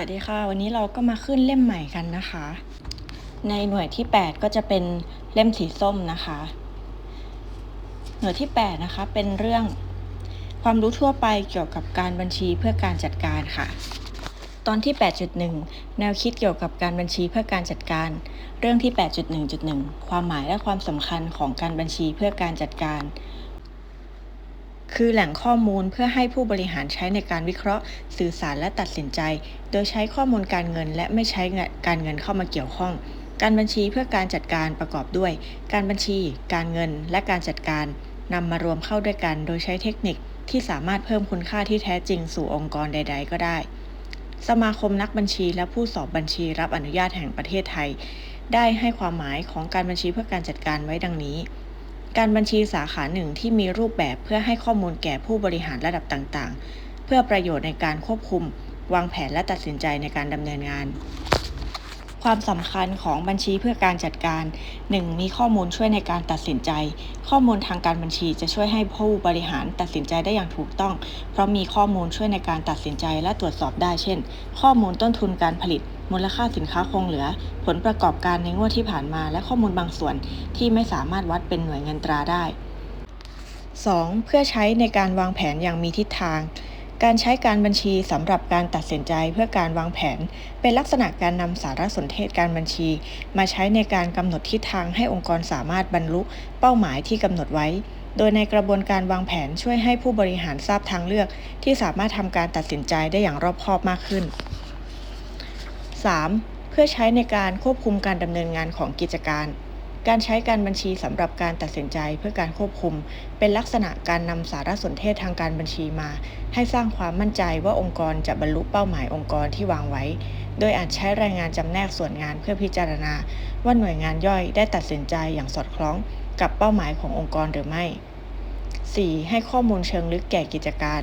วัสดีค่ะ วันนี้เราก็มาขึ้นเล่มใหม่กันนะคะ ในหน่วยที่ 8 ก็จะเป็นเล่มสีส้มนะคะ หน่วยที่ 8 นะคะ เป็นเรื่องความรู้ทั่วไปเกี่ยวกับการบัญชีเพื่อการจัดการค่ะ ตอนที่ 8.1 แนวคิดเกี่ยวกับการบัญชีเพื่อการจัดการ เรื่องที่ 8.1.1 ความหมายและความสำคัญของการบัญชีเพื่อการจัดการ คือแหล่งข้อมูลเพื่อให้ผู้บริหารใช้ในการวิเคราะห์ สื่อสารและตัดสินใจ โดยใช้ข้อมูลการเงิน และไม่ใช้การเงินเข้ามาเกี่ยวข้อง การบัญชีเพื่อการจัดการประกอบด้วย การบัญชี การเงิน และการจัดการนำมารวมเข้าด้วยกัน โดยใช้เทคนิคที่สามารถเพิ่มคุณค่าที่แท้จริงสู่องค์กรใด ๆ ก็ได้ สมาคมนักบัญชีและผู้สอบบัญชีรับอนุญาตแห่งประเทศไทย ได้ให้ความหมายของการบัญชีเพื่อการจัดการไว้ดังนี้ การบัญชีสาขาหนึ่งที่มีรูปแบบเพื่อให้ข้อมูลแก่ผู้บริหารระดับต่างๆ เพื่อประโยชน์ในการควบคุม วางแผนและตัดสินใจในการดำเนินงาน ความสำคัญของบัญชีเพื่อการจัดการ 1. มีข้อมูลช่วยในการตัดสินใจ ข้อมูลทางการบัญชีจะช่วยให้ผู้บริหารตัดสินใจได้อย่างถูกต้อง เพราะมีข้อมูลช่วยในการตัดสินใจและตรวจสอบได้ เช่น ข้อมูลต้นทุนการผลิต มูลค่าสินค้าคงเหลือ ผลประกอบการในงวดที่ผ่านมา และข้อมูลบางส่วนที่ไม่สามารถวัดเป็นหน่วยเงินตราได้ 2. เพื่อใช้ในการวางแผนอย่างมีทิศทาง การใช้การบัญชีสำหรับการตัดสินใจเพื่อการวางแผน เป็นลักษณะการนำสารสนเทศการบัญชี มาใช้ในการกำหนดทิศทางให้องค์กรสามารถบรรลุเป้าหมายที่กำหนดไว้ โดยในกระบวนการวางแผนช่วยให้ผู้บริหารทราบทางเลือก ที่สามารถทำการตัดสินใจได้อย่างรอบคอบมากขึ้น 3. เพื่อใช้ในการควบคุมการดำเนินงานของกิจการ การใช้การบัญชีสำหรับการตัดสินใจเพื่อการควบคุม เป็นลักษณะการนำสารสนเทศทางการบัญชีมา ให้สร้างความมั่นใจว่าองค์กรจะบรรลุเป้าหมายองค์กรที่วางไว้ โดยอาจใช้รายงานจำแนกส่วนงานเพื่อพิจารณา ว่าหน่วยงานย่อยได้ตัดสินใจอย่างสอดคล้องกับเป้าหมายขององค์กรหรือไม่ 4. ให้ข้อมูลเชิงลึกแก่กิจการ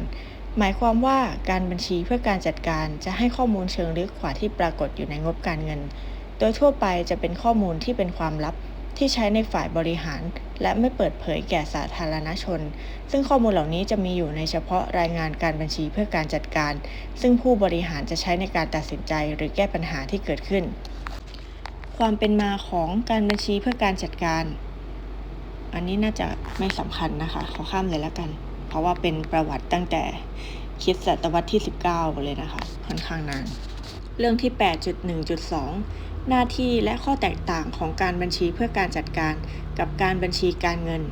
หมายความว่าการบัญชีเพื่อการจัดการจะให้ข้อมูลเชิงลึกกว่าที่ปรากฏอยู่ในงบการเงิน โดยทั่วไปจะเป็นข้อมูลที่เป็นความลับที่ใช้ในฝ่ายบริหาร และไม่เปิดเผยแก่สาธารณชน ซึ่งข้อมูลเหล่านี้จะมีอยู่ในเฉพาะรายงานการบัญชีเพื่อการจัดการ ซึ่งผู้บริหารจะใช้ในการตัดสินใจหรือแก้ปัญหาที่เกิดขึ้น ความเป็นมาของการบัญชีเพื่อการจัดการ อันนี้น่าจะไม่สำคัญนะคะ ขอข้ามเลยแล้วกัน เพราะว่าเป็นประวัติตั้งแต่คิดศตวรรษที่ 19 เลยนะคะ ค่อนข้างนาน เรื่องที่ 8.1.2 หน้าที่และข้อแตกต่างของการบัญชีเพื่อการจัดการกับการบัญชีการเงิน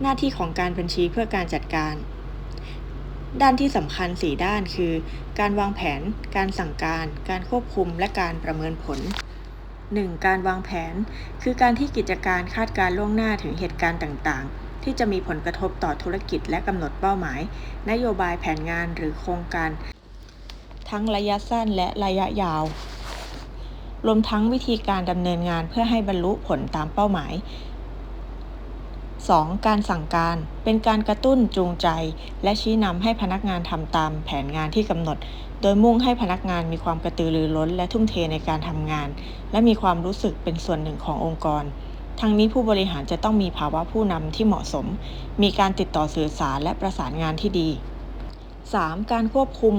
หน้าที่ของการบัญชีเพื่อการจัดการ ด้านที่สำคัญ 4 ด้านคือ การวางแผน การสั่งการ การควบคุม และการประเมินผล 1. การวางแผน คือการที่กิจการคาดการล่วงหน้าถึงเหตุการณ์ต่างๆ ที่จะมีผลกระทบต่อธุรกิจและกำหนดเป้าหมาย นโยบายแผนงานหรือโครงการ ทั้งระยะสั้นและระยะยาว รวมทั้งวิธีการดำเนินงานเพื่อให้บรรลุผลตามเป้าหมาย 2. การสั่งการเป็นการกระตุ้นจูงใจ และชี้นำให้พนักงานทำตามแผนงานที่กำหนด โดยมุ่งให้พนักงานมีความกระตือรือร้น และทุ่มเทในการทำงาน และมีความรู้สึกเป็นส่วนหนึ่งขององค์กร ทั้งนี้ผู้บริหารจะต้องมีภาวะผู้นำที่เหมาะสม มีการติดต่อสื่อสารและประสานงานที่ดี 3. การควบคุม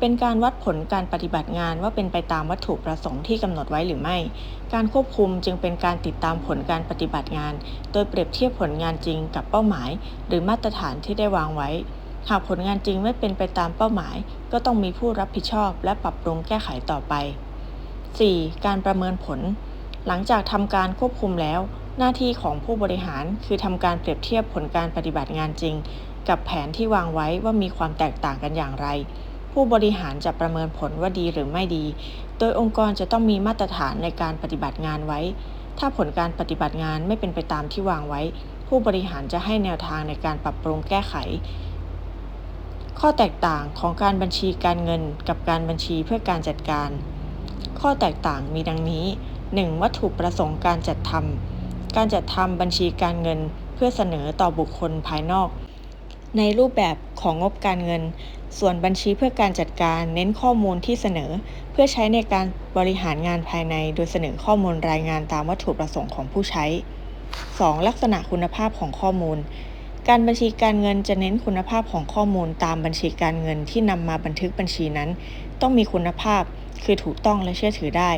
เป็นการวัดผลการปฏิบัติงานว่าเป็นไปตามวัตถุประสงค์ที่กำหนดไว้หรือไม่ การควบคุมจึงเป็นการติดตามผลการปฏิบัติงาน โดยเปรียบเทียบผลงานจริงกับเป้าหมาย หรือมาตรฐานที่ได้วางไว้ หากผลงานจริงไม่เป็นไปตามเป้าหมาย ก็ต้องมีผู้รับผิดชอบ และปรับปรุงแก้ไขต่อไป 4. การประเมินผล หลังจากทำการควบคุมแล้ว หน้าที่ของผู้บริหารคือทำการเปรียบเทียบผลการปฏิบัติงานจริง กับแผนที่วางไว้ว่ามีความแตกต่างกันอย่างไร ผู้บริหารจะประเมินผลว่าดีหรือไม่ดี โดยองค์กรจะต้องมีมาตรฐานในการปฏิบัติงานไว้ ถ้าผลการปฏิบัติงานไม่เป็นไปตามที่วางไว้ ผู้บริหารจะให้แนวทางในการปรับปรุงแก้ไข ข้อแตกต่างของการบัญชีการเงิน กับการบัญชีเพื่อการจัดการ ข้อแตกต่างมีดังนี้ 1. วัตถุประสงค์การจัดทำการจัดทำบัญชีการเงินเพื่อเสนอต่อบุคคลภายนอก ในรูปแบบของงบการเงิน ส่วนบัญชีเพื่อการจัดการเน้นข้อมูลที่เสนอ เพื่อใช้ในการบริหารงานภายใน โดยเสนอข้อมูลรายงานตามวัตถุประสงค์ของผู้ใช้ 2. ลักษณะคุณภาพของข้อมูล การบัญชีการเงินจะเน้นคุณภาพของข้อมูลตามบัญชีการเงินที่นำมาบันทึกบัญชีนั้น ต้องมีคุณภาพคือถูกต้องและเชื่อถือได้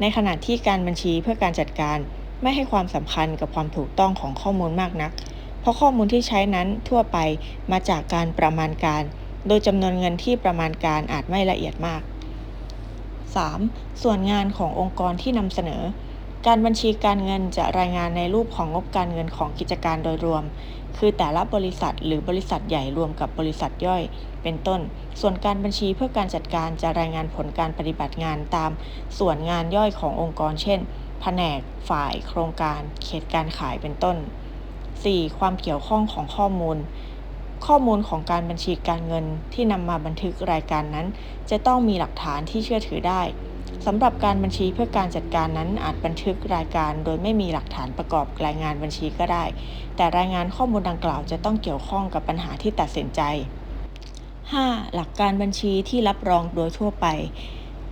ในขณะที่การบัญชีเพื่อการจัดการไม่ให้ความสำคัญกับความถูกต้องของข้อมูลมากนัก เพราะข้อมูลที่ใช้นั้นทั่วไปมาจากการประมาณการ โดยจำนวนเงินที่ประมาณการอาจไม่ละเอียดมาก 3. ส่วนงานขององค์กรที่นำเสนอ การบัญชีการเงินจะรายงานในรูปของงบการเงินของกิจการโดยรวม คือแต่ละบริษัทหรือบริษัทใหญ่รวมกับบริษัทย่อย เป็นต้น ส่วนการบัญชีเพื่อการจัดการจะรายงานผลการปฏิบัติงานตาม ส่วนงานย่อยขององค์กร เช่น แผนก ฝ่าย โครงการ เขตการขายเป็นต้น 4. ความเกี่ยวข้องของข้อมูล ข้อมูลของการบัญชีการเงินที่นำมาบันทึกรายการนั้น จะต้องมีหลักฐานที่เชื่อถือได้ สำหรับการบัญชีเพื่อการจัดการนั้นอาจบันทึกรายการโดยไม่มีหลักฐานประกอบรายงานบัญชีก็ได้ แต่รายงานข้อมูลดังกล่าวจะต้องเกี่ยวข้องกับปัญหาที่ตัดสินใจ 5. หลักการบัญชีที่รับรองโดยทั่วไป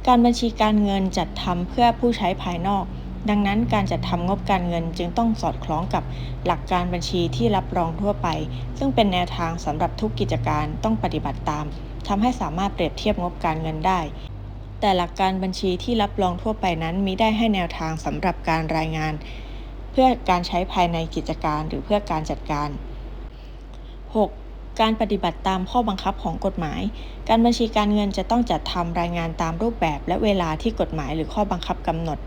การบัญชีการเงินจัดทำเพื่อผู้ใช้ภายนอก ดังนั้นการจัดทำงบการเงินจึงต้องสอดคล้องกับหลักการบัญชีที่รับรองทั่วไป ซึ่งเป็นแนวทางสำหรับทุกกิจการต้องปฏิบัติตามทำให้สามารถเปรียบเทียบงบการเงินได้ แต่หลักการบัญชีที่รับรองทั่วไปนั้นมิได้ให้แนวทางสำหรับการรายงาน เพื่อการใช้ภายในกิจการหรือเพื่อการจัดการ 6. การปฏิบัติตามข้อบังคับของกฎหมาย การบัญชีการเงินจะต้องจัดทำรายงานตามรูปแบบและเวลาที่กฎหมายหรือข้อบังคับกำหนด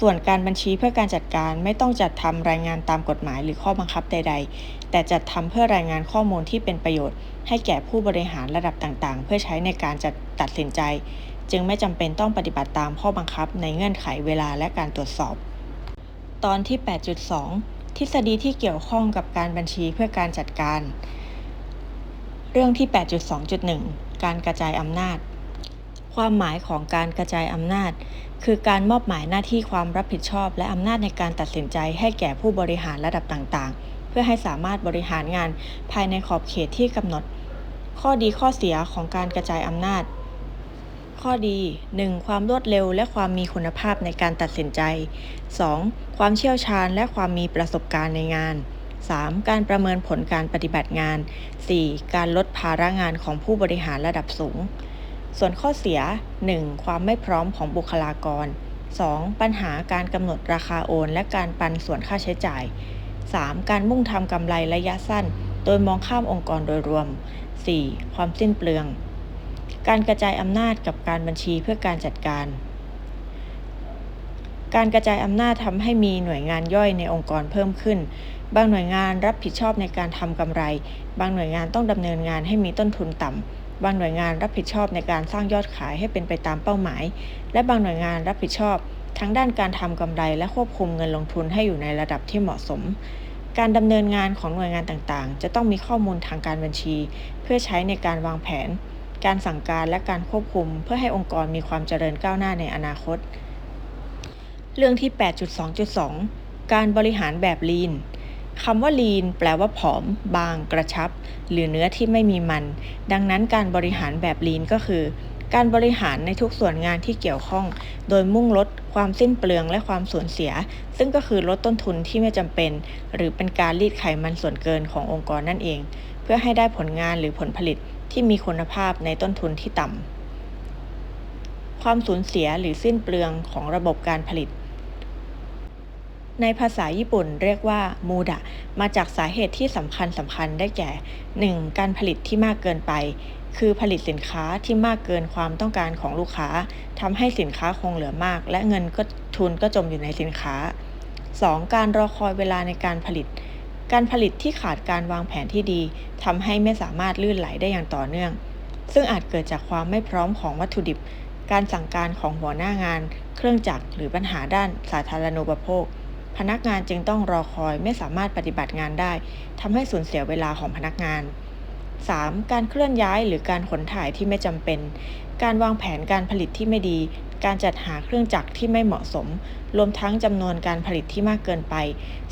ส่วนการบัญชีเพื่อการจัดการไม่ต้องจัดทำรายงานตามกฎหมายหรือข้อบังคับใด ๆ แต่จัดทำเพื่อรายงานข้อมูลที่เป็นประโยชน์ ให้แก่ผู้บริหารระดับต่างๆ เพื่อใช้ในการจัดตัดสินใจ จึงไม่จำเป็นต้องปฏิบัติตามข้อบังคับในเงื่อนไขเวลาและการตรวจสอบ ตอนที่ 8.2 ทฤษฎีที่เกี่ยวข้องกับการบัญชีเพื่อการจัดการ เรื่องที่ 8.2.1 การกระจายอำนาจ ความหมายของการกระจายอำนาจ คือการมอบหมายหน้าที่ความรับผิดชอบ และอำนาจในการตัดสินใจให้แก่ผู้บริหารระดับต่างๆเพื่อให้สามารถบริหารงานภายในขอบเขตที่กำหนด ข้อดีข้อเสียของการกระจายอำนาจ ข้อดี 1. ความรวดเร็วและความมีคุณภาพในการตัดสินใจ 2. ความเชี่ยวชาญและความมีประสบการณ์ในงาน 3. การประเมินผลการปฏิบัติงาน 4. การลดภาระงานของผู้บริหารระดับสูง ส่วนข้อเสีย 1. ความไม่พร้อมของบุคลากร 2. ปัญหาการกำหนดราคาโอน และการปันส่วนค่าใช้จ่าย 3. การมุ่งทำกำไรระยะสั้น โดยมองข้ามองค์กรโดยรวม 4. ความสิ้นเปลือง การกระจายอำนาจกับการบัญชีเพื่อการจัดการ การกระจายอำนาจทำให้มีหน่วยงานย่อยในองค์กรเพิ่มขึ้น บางหน่วยงานรับผิดชอบในการทำกำไร บางหน่วยงานต้องดำเนินงานให้มีต้นทุนต่ำ บางหน่วยงานรับผิดชอบในการสร้างยอดขายให้เป็นไปตามเป้าหมาย และบางหน่วยงานรับผิดชอบ ทั้งด้านการทำกำไรและควบคุมเงินลงทุนให้อยู่ในระดับที่เหมาะสมการดำเนินงานของหน่วยงานต่างๆ จะต้องมีข้อมูลทางการบัญชี เพื่อใช้ในการวางแผน การสั่งการและการควบคุม เพื่อให้องค์กรมีความเจริญก้าวหน้าในอนาคต เรื่องที่ 8.2.2 การบริหารแบบลีนคำว่า lean แปลว่าผอม บาง กระชับ หรือเนื้อที่ไม่มีมัน ดังนั้นการบริหารแบบ lean ก็คือ การบริหารในทุกส่วนงานที่เกี่ยวข้อง โดยมุ่งลดความสิ้นเปลืองและความสูญเสีย ซึ่งก็คือลดต้นทุนที่ไม่จำเป็น หรือเป็นการรีดไขมันส่วนเกินขององค์กรนั่นเอง เพื่อให้ได้ผลงานหรือผลผลิต ที่มีคุณภาพในต้นทุนที่ต่ำ ความสูญเสียหรือสิ้นเปลืองของระบบการผลิต ในภาษาญี่ปุ่นเรียกว่ามูดะมาจากสาเหตุที่สำคัญสำคัญได้แก่ 1. การผลิตที่มากเกินไป คือผลิตสินค้าที่มากเกินความต้องการของลูกค้าทำให้สินค้าคงเหลือมาก และเงินก็ทุนก็จมอยู่ในสินค้า 2. การรอคอยเวลาในการผลิต การผลิตที่ขาดการวางแผนที่ดีทำให้ไม่สามารถลื่นไหลได้อย่างต่อเนื่อง ซึ่งอาจเกิดจากความไม่พร้อมของวัตถุดิบ การสั่งการของหัวหน้างาน เครื่องจักรหรือปัญหาด้านสาธารณูปโภค พนักงานจึงต้องรอคอยไม่สามารถปฏิบัติงานได้ทำให้สูญเสียเวลาของพนักงาน 3. การเคลื่อนย้ายหรือการขนถ่ายที่ไม่จำเป็น การวางแผนการผลิตที่ไม่ดี การจัดหาเครื่องจักรที่ไม่เหมาะสม รวมทั้งจำนวนการผลิตที่มากเกินไป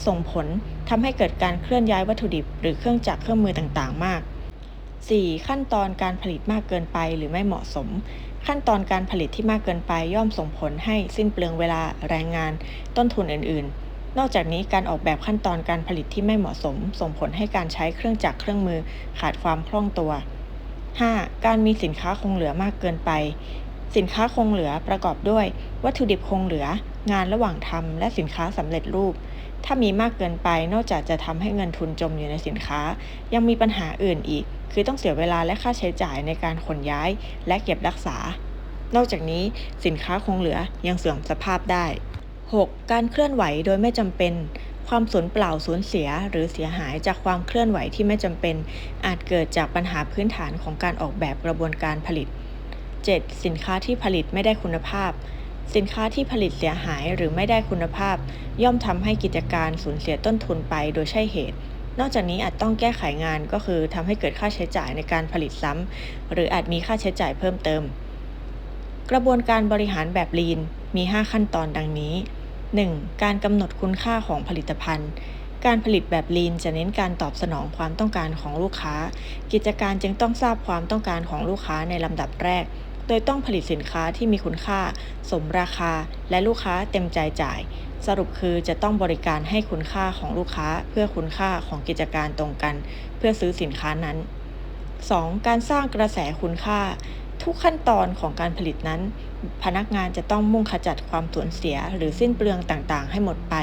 ส่งผลทำให้เกิดการเคลื่อนย้ายวัตถุดิบ หรือเครื่องจักรเครื่องมือต่างๆ มาก 4. ขั้นตอนการผลิตมากเกินไปหรือไม่เหมาะสม ขั้นตอนการผลิตที่มากเกินไปย่อมส่งผลให้สิ้นเปลืองเวลาแรงงาน ต้นทุนอื่นๆ นอกจากนี้การออกแบบขั้นตอนการผลิตที่ไม่เหมาะสม ส่งผลให้การใช้เครื่องจักรเครื่องมือขาดความคล่องตัว 5. การมีสินค้าคงเหลือมากเกินไป สินค้าคงเหลือประกอบด้วย วัตถุดิบคงเหลือ งานระหว่างทำและสินค้าสำเร็จรูป ถ้ามีมากเกินไปนอกจากจะทำให้เงินทุนจมอยู่ในสินค้า ยังมีปัญหาอื่นอีก คือต้องเสียเวลาและค่าใช้จ่ายในการขนย้าย และเก็บรักษา นอกจากนี้สินค้าคงเหลือยังเสื่อมสภาพได้ 6. การเคลื่อนไหวโดยไม่จำเป็น ความสูญเปล่าสูญเสีย หรือเสียหายจากความเคลื่อนไหวที่ไม่จำเป็น อาจเกิดจากปัญหาพื้นฐานของการออกแบบกระบวนการผลิต 7. สินค้าที่ผลิตไม่ได้คุณภาพ สินค้าที่ผลิตเสียหายหรือไม่ได้คุณภาพ ย่อมทำให้กิจการสูญเสียต้นทุนไปโดยใช่เหตุนอกจากนี้อาจต้องแก้ไขงานก็คือทำให้เกิดค่าใช้จ่ายในการผลิตซ้ำหรืออาจมีค่าใช้จ่ายเพิ่มเติม กระบวนการบริหารแบบลีนมี 5 ขั้นตอนดังนี้ 1. การกำหนดคุณค่าของผลิตภัณฑ์ การผลิตแบบลีนจะเน้นการตอบสนองความต้องการของลูกค้า กิจการจึงต้องทราบความต้องการของลูกค้าในลำดับแรก โดยต้องผลิตสินค้าที่มีคุณค่า สมราคา และลูกค้าเต็มใจจ่าย สรุปคือจะต้องบริการให้คุณค่าของลูกค้า เพื่อคุณค่าของกิจการตรงกัน เพื่อซื้อสินค้านั้น 2. การสร้างกระแสคุณค่า ทุกขั้นตอนของการผลิตนั้น พนักงานจะต้องมุ่งขจัดความสูญเสีย หรือสิ้นเปลืองต่างๆ ให้หมดไป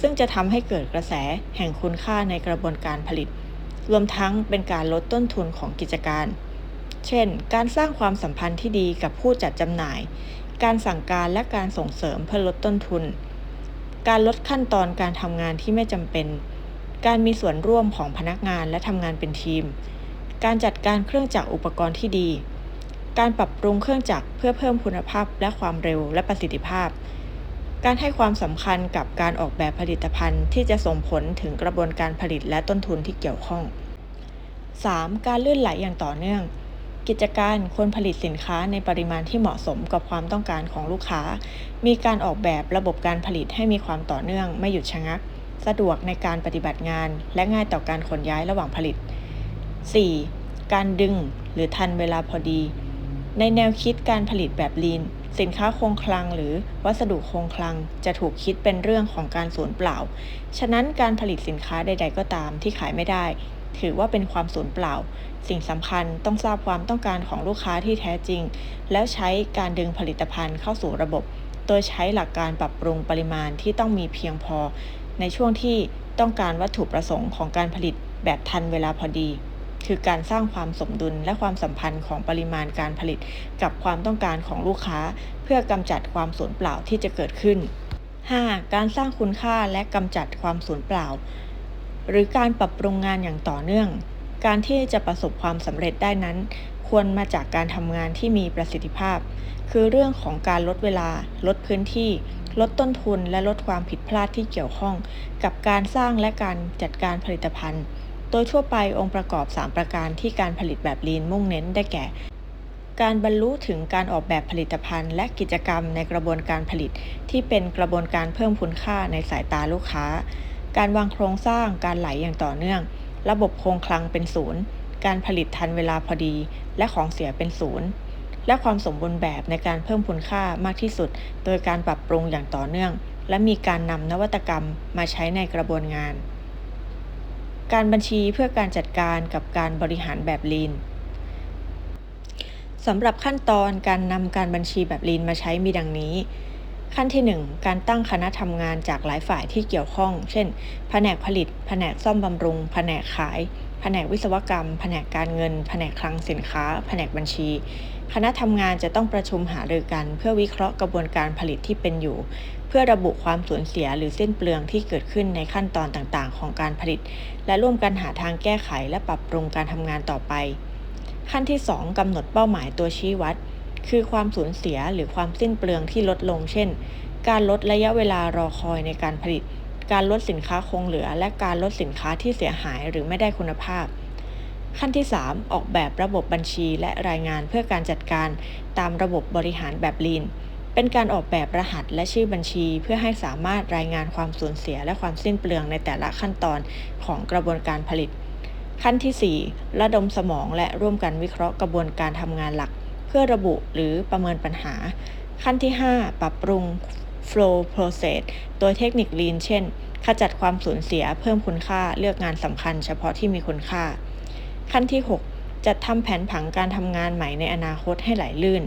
ซึ่งจะทำให้เกิดกระแสแห่งคุณค่าในกระบวนการผลิต รวมทั้งเป็นการลดต้นทุนของกิจการ เช่น การสร้างความสัมพันธ์ที่ดีกับผู้จัดจำหน่าย การสั่งการและการส่งเสริมเพื่อลดต้นทุน การลดขั้นตอนการทำงานที่ไม่จำเป็น การมีส่วนร่วมของพนักงานและทำงานเป็นทีม การจัดการเครื่องจักรอุปกรณ์ที่ดี การปรับปรุงเครื่องจักรเพื่อเพิ่มคุณภาพและความเร็วและประสิทธิภาพ การให้ความสำคัญกับการออกแบบผลิตภัณฑ์ที่จะส่งผลถึงกระบวนการผลิตและต้นทุนที่เกี่ยวข้อง 3. การลื่นไหลอย่างต่อเนื่อง กิจการควรผลิตสินค้าในปริมาณที่เหมาะสมกับความต้องการของลูกค้า มีการออกแบบระบบการผลิตให้มีความต่อเนื่องไม่หยุดชะงัก สะดวกในการปฏิบัติงาน และง่ายต่อการขนย้ายระหว่างผลิต 4. การดึงหรือทันเวลาพอดี ในแนวคิดการผลิตแบบลีนสินค้าคงคลังหรือวัสดุคงคลังจะถูกคิดเป็นเรื่องของการสูญเปล่า ฉะนั้นการผลิตสินค้าใด ๆ ก็ตามที่ขายไม่ได้ ถือว่าเป็นความสูญเปล่า สิ่งสำคัญต้องทราบความต้องการของลูกค้าที่แท้จริง แล้วใช้การดึงผลิตภัณฑ์เข้าสู่ระบบ โดยใช้หลักการปรับปรุงปริมาณที่ต้องมีเพียงพอ ในช่วงที่ต้องการวัตถุประสงค์ของการผลิตแบบทันเวลาพอดี คือการสร้างความสมดุลและความสัมพันธ์ของปริมาณการผลิต กับความต้องการของลูกค้า เพื่อกำจัดความสูญเปล่าที่จะเกิดขึ้น 5. การสร้างคุณค่าและกำจัดความสูญเปล่า หรือการปรับปรุงงานอย่างต่อเนื่อง การที่จะประสบความสำเร็จได้นั้น ควรมาจากการทำงานที่มีประสิทธิภาพ คือเรื่องของการลดเวลา ลดพื้นที่ ลดต้นทุน และลดความผิดพลาดที่เกี่ยวข้อง กับการสร้างและการจัดการผลิตภัณฑ์ โดยทั่วไปองค์ประกอบ 3 ประการที่การผลิตแบบลีนมุ่งเน้นได้แก่ การบรรลุถึงการออกแบบผลิตภัณฑ์ และกิจกรรมในกระบวนการผลิต ที่เป็นกระบวนการเพิ่มคุณค่าในสายตาลูกค้า การวางโครงสร้างการไหลอย่างต่อเนื่อง ระบบคงคลังเป็นศูนย์การผลิตทันเวลาพอดี และของเสียเป็นศูนย์และความสมบูรณ์แบบในการเพิ่มคุณค่ามากที่สุด โดยการปรับปรุงอย่างต่อเนื่อง และมีการนำนวัตกรรมมาใช้ในกระบวนงาน การบัญชีเพื่อการจัดการกับการบริหารแบบลีนสำหรับขั้นตอนการนำการบัญชีแบบลีนมาใช้มีดังนี้ ขั้นที่ 1 การตั้งคณะทำงานจากหลายฝ่ายที่เกี่ยวข้อง เช่น แผนกผลิต แผนกซ่อมบำรุง แผนกขาย แผนกวิศวกรรม แผนกการเงิน แผนกคลังสินค้า แผนกบัญชี คณะทำงานจะต้องประชุมหารือกัน เพื่อวิเคราะห์กระบวนการผลิตที่เป็นอยู่ เพื่อระบุความสูญเสียหรือสิ้นเปลืองที่เกิดขึ้นในขั้นตอนต่างๆ ของการผลิต และร่วมกันหาทางแก้ไขและปรับปรุงการทำงานต่อไป ขั้นที่ 2กำหนดเป้าหมายตัวชี้วัด คือความสูญเสียหรือความสิ้นเปลืองที่ลดลง เช่น การลดระยะเวลารอคอยในการผลิต การลดสินค้าคงเหลือ และการลดสินค้าที่เสียหายหรือไม่ได้คุณภาพ ขั้นที่ 3 ออกแบบระบบบัญชีและรายงานเพื่อการจัดการตามระบบบริหารแบบลีนเป็นการออกแบบรหัสและชื่อบัญชี เพื่อให้สามารถรายงานความสูญเสียและความสิ้นเปลืองในแต่ละขั้นตอนของกระบวนการผลิต ขั้นที่ 4 ระดมสมองและร่วมกันวิเคราะห์กระบวนการทำงานหลัก เพื่อระบุหรือประเมินปัญหา ขั้นที่ 5 ปรับปรุง flow process โดยเทคนิค lean เช่น ขจัดความสูญเสียเพิ่มคุณค่าเลือกงานสำคัญเฉพาะที่มีคุณค่า ขั้นที่ 6 จัดทำแผนผังการทำงานใหม่ในอนาคตให้ไหลลื่น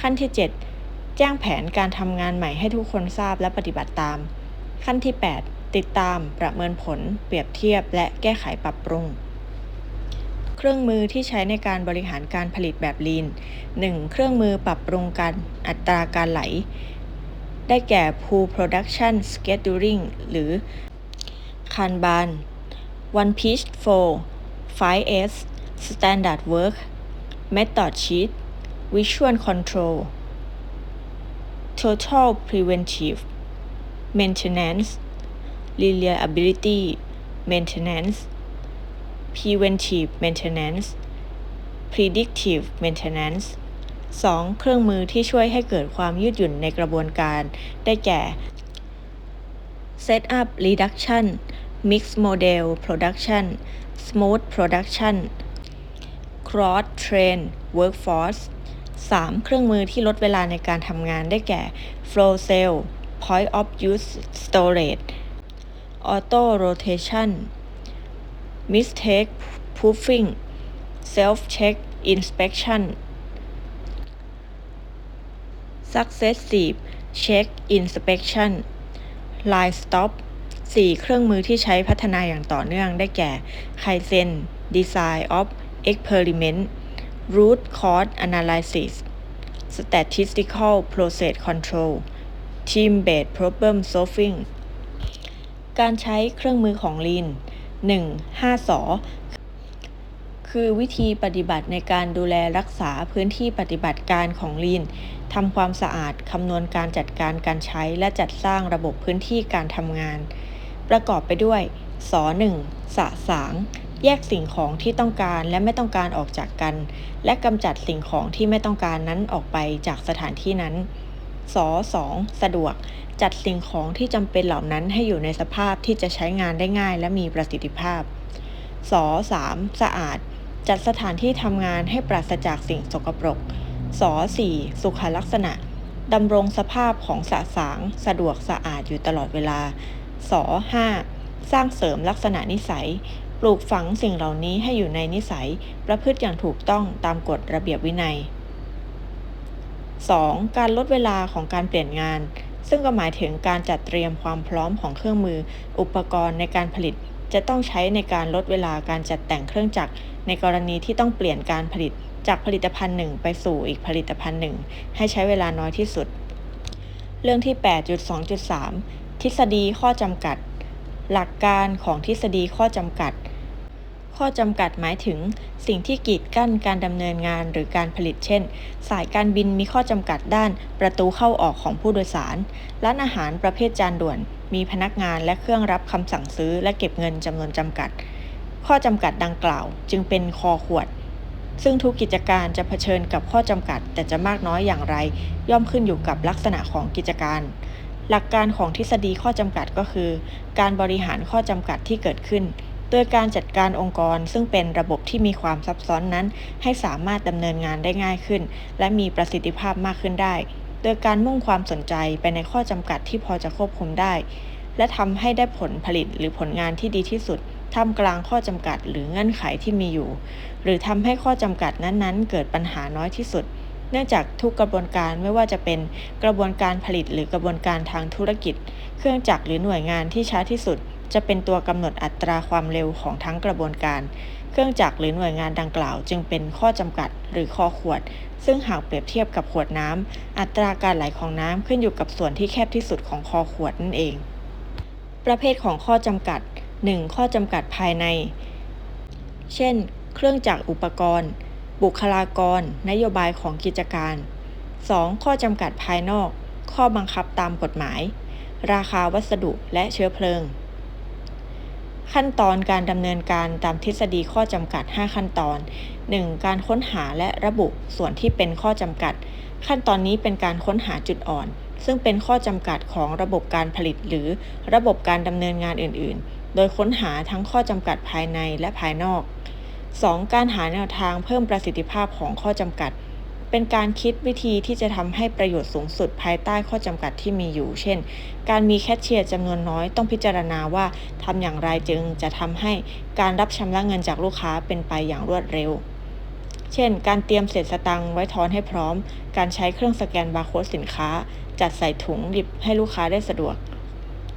ขั้นที่ 7 แจ้งแผนการทำงานใหม่ให้ทุกคนทราบและปฏิบัติตาม ขั้นที่ 8 ติดตามประเมินผล เปรียบเทียบ และแก้ไขปรับปรุงเครื่องมือที่ใช้ในการบริหารการผลิตแบบ Lean 1. เครื่องมือปรับปรุงการอัตราการไหล ได้แก่ Pool Production Scheduling หรือ Kanban One Piece Flow 5S Standard Work Method Sheet Visual Control Total Preventive Maintenance Reliability Maintenance Preventive Maintenance Predictive Maintenance 2. เครื่องมือที่ช่วยให้เกิดความยืดหยุ่นในกระบวนการ ได้แก่ Setup Reduction Mix Model Production Smooth Production Cross Train Workforce 3. เครื่องมือที่ลดเวลาในการทำงานได้แก่ Flow Cell Point of Use Storage Auto Rotation Mistake Proofing Self Check Inspection Successive Check Inspection Line Stop 4. เครื่องมือที่ใช้พัฒนาอย่างต่อเนื่องได้แก่ Kaizen Design of Experiment Root Cause Analysis Statistical Process Control Team Based Problem Solving การใช้เครื่องมือของ Lean 1. 5สอ คือวิธีปฏิบัติในการดูแลรักษาพื้นที่ปฏิบัติการของ Lean ทำความสะอาดคำนวณการจัดการการใช้และจัดสร้างระบบพื้นที่การทำงาน ประกอบไปด้วยสอ1สะสาง แยกสิ่งของที่ต้องการและไม่ต้องการออกจากกัน และกำจัดสิ่งของที่ไม่ต้องการนั้นออกไปจากสถานที่นั้นสอ2สะดวก จัดสิ่งของที่จำเป็นเหล่านั้นให้อยู่ในสภาพที่จะใช้งานได้ง่ายและมีประสิทธิภาพสอ3สะอาด จัดสถานที่ทำงานให้ปราศจากสิ่งสกปรกสอ4สุขลักษณะดำรงสภาพของสะสาง สะดวกสะอาดอยู่ตลอดเวลาสอ5สร้างเสริมลักษณะนิสัย ปลูกฝังสิ่งเหล่านี้ให้อยู่ในนิสัย ประพฤติอย่างถูกต้องตามกฎระเบียบวินัย 2. การลดเวลาของการเปลี่ยนงาน ซึ่งก็หมายถึงการจัดเตรียมความพร้อมของเครื่องมือ อุปกรณ์ในการผลิต จะต้องใช้ในการลดเวลาการจัดแต่งเครื่องจักร ในกรณีที่ต้องเปลี่ยนการผลิตจากผลิตภัณฑ์หนึ่งไปสู่อีกผลิตภัณฑ์หนึ่งให้ใช้เวลาน้อยที่สุด เรื่องที่ 8.2.3 ทฤษฎีข้อจำกัด หลักการของทฤษฎีข้อจำกัด ข้อจำกัดหมายถึง สิ่งที่กีดกั้นการดำเนินงานหรือการผลิตเช่น สายการบินมีข้อจำกัดด้านประตูเข้าออกของผู้โดยสาร ร้านอาหารประเภทจานด่วน มีพนักงานและเครื่องรับคำสั่งซื้อและเก็บเงินจำนวนจำกัด ข้อจำกัดดังกล่าว จึงเป็นคอขวด ซึ่งทุกกิจการจะเผชิญกับข้อจำกัด แต่จะมากน้อยอย่างไร ย่อมขึ้นอยู่กับลักษณะของกิจการหลักการของทฤษฎีข้อจำกัดก็คือ การบริหารข้อจำกัดที่เกิดขึ้น โดยการจัดการองค์กรซึ่งเป็นระบบที่มีความซับซ้อนนั้น ให้สามารถดำเนินงานได้ง่ายขึ้น และมีประสิทธิภาพมากขึ้นได้ โดยการมุ่งความสนใจไปในข้อจำกัดที่พอจะควบคุมได้ และทำให้ได้ผลผลิตหรือผลงานที่ดีที่สุดท่ามกลางข้อจำกัดหรือเงื่อนไขที่มีอยู่ หรือทำให้ข้อจำกัดนั้นๆ เกิดปัญหาน้อยที่สุด เนื่องจากทุกกระบวนการไม่ว่าจะเป็นกระบวนการผลิตหรือกระบวนการทางธุรกิจ เครื่องจักรหรือหน่วยงานที่ช้าที่สุด จะเป็นตัวกำหนดอัตราความเร็วของทั้งกระบวนการ เครื่องจักรหรือหน่วยงานดังกล่าว จึงเป็นข้อจำกัดหรือข้อขวด ซึ่งหากเปรียบเทียบกับขวดน้ำอัตราการไหลของน้ำขึ้นอยู่กับส่วนที่แคบที่สุดของคอขวดนั่นเอง ประเภทของข้อจำกัด 1. ข้อจำกัดภายใน เช่น เครื่องจักรอุปกรณ์ บุคลากร นโยบายของกิจการ 2. ข้อจำกัดภายนอก ข้อบังคับตามกฎหมาย ราคาวัสดุและเชื้อเพลิง ขั้นตอนการดำเนินการตามทฤษฎีข้อจำกัด 5 ขั้นตอน 1. การค้นหาและระบุส่วนที่เป็นข้อจำกัด ขั้นตอนนี้เป็นการค้นหาจุดอ่อน ซึ่งเป็นข้อจำกัดของระบบการผลิต หรือระบบการดำเนินงานอื่น ๆ โดยค้นหาทั้งข้อจำกัดภายในและภายนอก 2. การหาแนวทางเพิ่มประสิทธิภาพของข้อจำกัด เป็นการคิดวิธีที่จะทำให้ประโยชน์สูงสุดภายใต้ข้อจำกัดที่มีอยู่ เช่น การมีแคชเชียร์จำนวนน้อยต้องพิจารณาว่าทำอย่างไรจึงจะทำให้การรับชำระเงินจากลูกค้าเป็นไปอย่างรวดเร็ว เช่น การเตรียมเศษสตังค์ไว้ทอนให้พร้อม การใช้เครื่องสแกนบาร์โค้ดสินค้า จัดใส่ถุงหยิบให้ลูกค้าได้สะดวก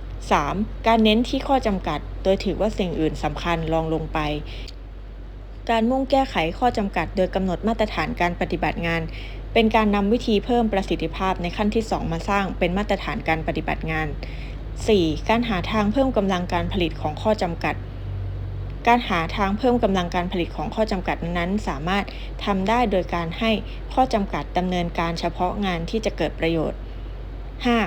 3. การเน้นที่ข้อจำกัด โดยถือว่าสิ่งอื่นสำคัญรองลงไป การมุ่งแก้ไขข้อจำกัดโดยกำหนดมาตรฐานการปฏิบัติงาน เป็นการนำวิธีเพิ่มประสิทธิภาพในขั้นที่ 2 มาสร้างเป็นมาตรฐานการปฏิบัติงาน 4. การหาทางเพิ่มกำลังการผลิตของข้อจำกัด การหาทางเพิ่มกำลังการผลิตของข้อจำกัดนั้นสามารถทำได้โดยการให้ข้อจำกัดดำเนินการเฉพาะงานที่จะเกิดประโยชน์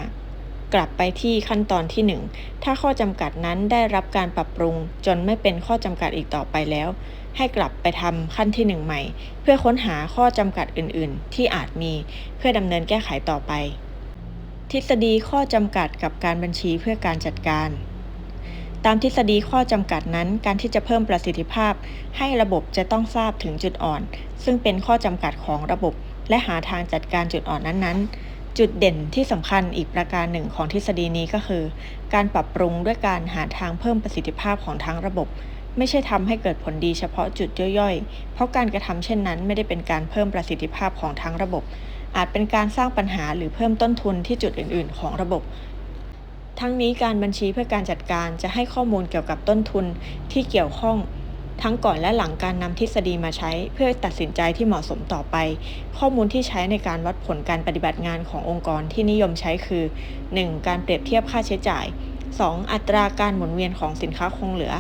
5. กลับไปที่ขั้นตอนที่ 1 ถ้าข้อจำกัดนั้นได้รับการปรับปรุงจนไม่เป็นข้อจำกัดอีกต่อไปแล้ว ให้กลับไปทำขั้นที่ 1 ใหม่ เพื่อค้นหาข้อจำกัดอื่น ๆ ที่อาจมีเพื่อดำเนินแก้ไขต่อไป ทฤษฎีข้อจำกัดกับการบัญชีเพื่อการจัดการตามทฤษฎีข้อจำกัดนั้น การที่จะเพิ่มประสิทธิภาพ ให้ระบบจะต้องทราบถึงจุดอ่อน ซึ่งเป็นข้อจำกัดของระบบ และหาทางจัดการจุดอ่อนนั้นๆ จุดเด่นที่สำคัญอีกประการหนึ่งของทฤษฎีนี้ก็คือ การปรับปรุงด้วยการหาทางเพิ่มประสิทธิภาพของทั้งระบบ ไม่ใช่ทำให้เกิดผลดีเฉพาะจุดย่อยๆ เพราะการกระทำเช่นนั้นไม่ได้เป็นการเพิ่มประสิทธิภาพของทั้งระบบ อาจเป็นการสร้างปัญหาหรือเพิ่มต้นทุนที่จุดอื่น ๆ ของระบบ ทั้งนี้การบัญชีเพื่อการจัดการจะให้ข้อมูลเกี่ยวกับต้นทุนที่เกี่ยวข้องทั้งก่อนและหลังการนำทฤษฎีมาใช้เพื่อตัดสินใจที่เหมาะสมต่อไป ข้อมูลที่ใช้ในการวัดผลการปฏิบัติงานขององค์กรที่นิยมใช้คือ 1. การเปรียบเทียบค่าใช้จ่าย 2. อัตราการหมุนเวียนของสินค้าคงเหลือ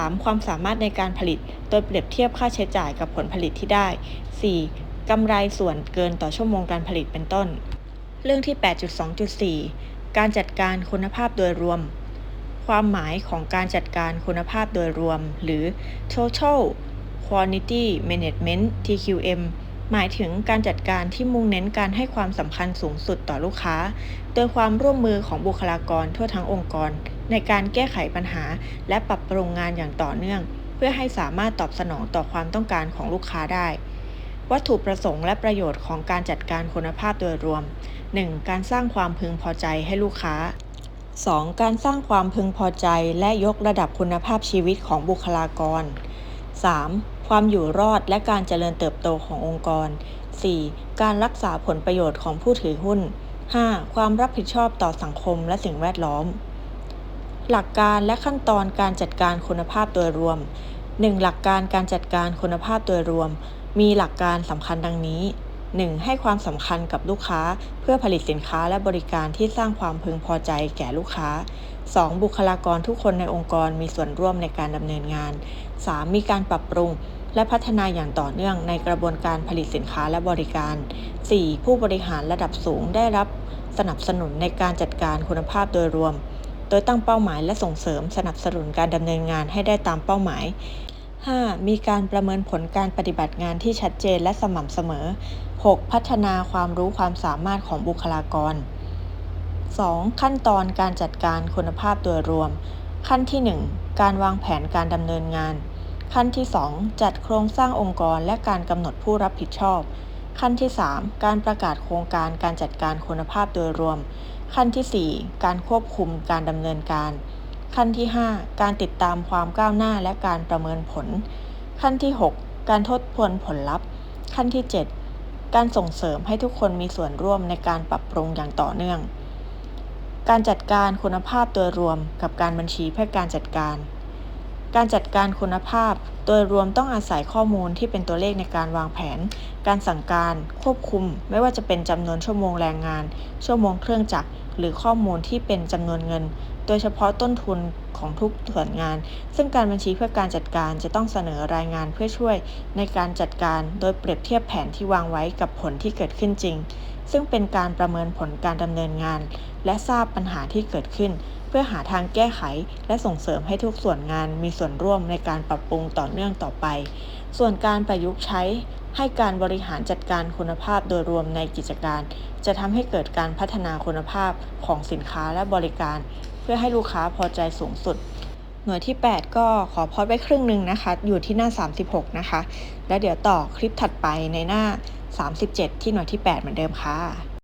3. ความสามารถในการผลิต โดยเปรียบเทียบค่าใช้จ่ายกับผลผลิตที่ได้ 4. กำไรส่วนเกินต่อชั่วโมงการผลิตเป็นต้น เรื่องที่ 8.2.4 การจัดการคุณภาพโดยรวม ความหมายของการจัดการคุณภาพโดยรวม หรือ Total Quality Management TQM หมายถึงการจัดการที่มุ่งเน้นการให้ความสำคัญสูงสุดต่อลูกค้า โดยความร่วมมือของบุคลากรทั่วทั้งองค์กร ในการแก้ไขปัญหา และปรับปรุงงานอย่างต่อเนื่อง เพื่อให้สามารถตอบสนองต่อความต้องการของลูกค้าได้ วัตถุประสงค์และประโยชน์ของการจัดการคุณภาพโดยรวม 1. การสร้างความพึงพอใจให้ลูกค้า 2. การสร้างความพึงพอใจและยกระดับคุณภาพชีวิตของบุคลากร 3. ความอยู่รอดและการเจริญเติบโตขององค์กร 4. การรักษาผลประโยชน์ของผู้ถือหุ้น 5. ความรับผิดชอบต่อสังคมและสิ่งแวดล้อม หลักการและขั้นตอนการจัดการคุณภาพโดยรวม 1. หลักการการจัดการคุณภาพโดยรวม มีหลักการสำคัญดังนี้ 1. ให้ความสำคัญกับลูกค้าเพื่อผลิตสินค้าและบริการที่สร้างความพึงพอใจแก่ลูกค้า 2. บุคลากรทุกคนในองค์กรมีส่วนร่วมในการดำเนินงาน 3. มีการปรับปรุงและพัฒนาอย่างต่อเนื่องในกระบวนการผลิตสินค้าและบริการ 4. ผู้บริหารระดับสูงได้รับสนับสนุนในการจัดการคุณภาพโดยรวม ดยตั้งเป้าหมายและส่งเสริมสนับสนุนการดำเนินงานให้ได้ตามเป้าหมาย 5. มีการประเมินผลการปฏิบัติงานที่ชัดเจนและสม่ำเสมอ 6. พัฒนาความรู้ความสามารถของบุคลากร 2. ขั้นตอนการจัดการคุณภาพโดยรวม ขั้นที่ 1 การวางแผนการดำเนินงาน ขั้นที่ 2 จัดโครงสร้างองค์กรและการกำหนดผู้รับผิดชอบ ขั้นที่ 3 การประกาศโครงการการจัดการคุณภาพโดยรวม ขั้นที่ 4 การควบคุมการดำเนินการ ขั้นที่ 5 การติดตามความก้าวหน้าและการประเมินผล ขั้นที่ 6 การทบทวนผลลัพธ์ ขั้นที่ 7 การส่งเสริมให้ทุกคนมีส่วนร่วมในการปรับปรุงอย่างต่อเนื่อง การจัดการคุณภาพโดยรวมกับการบัญชีเพื่อการจัดการ การจัดการคุณภาพ โดยรวมต้องอาศัยข้อมูลที่เป็นตัวเลขในการวางแผน การสั่งการ ควบคุม ไม่ว่าจะเป็นจำนวนชั่วโมงแรงงาน ชั่วโมงเครื่องจักร หรือข้อมูลที่เป็นจำนวนเงิน โดยเฉพาะต้นทุนของทุกส่วนงาน ซึ่งการบัญชีเพื่อการจัดการจะต้องเสนอรายงานเพื่อช่วยในการจัดการ โดยเปรียบเทียบแผนที่วางไว้กับผลที่เกิดขึ้นจริง ซึ่งเป็นการประเมินผลการดำเนินงาน และทราบปัญหาที่เกิดขึ้น เพื่อหาทางแก้ไข และส่งเสริมให้ทุกส่วนงานมีส่วนร่วมในการปรับปรุงต่อเนื่องต่อไป ส่วนการประยุกต์ใช้ ให้การบริหารจัดการคุณภาพโดยรวมในกิจการ จะทำให้เกิดการพัฒนาคุณภาพของสินค้าและบริการ เพื่อให้ลูกค้าพอใจสูงสุดหน่วยที่ 8 ก็ขอพอดไว้ครึ่งหนึ่งนะคะ อยู่ที่หน้า 36 นะคะ แล้วเดี๋ยวต่อคลิปถัดไปในหน้า 37 ที่หน่วยที่ 8 เหมือนเดิมค่ะ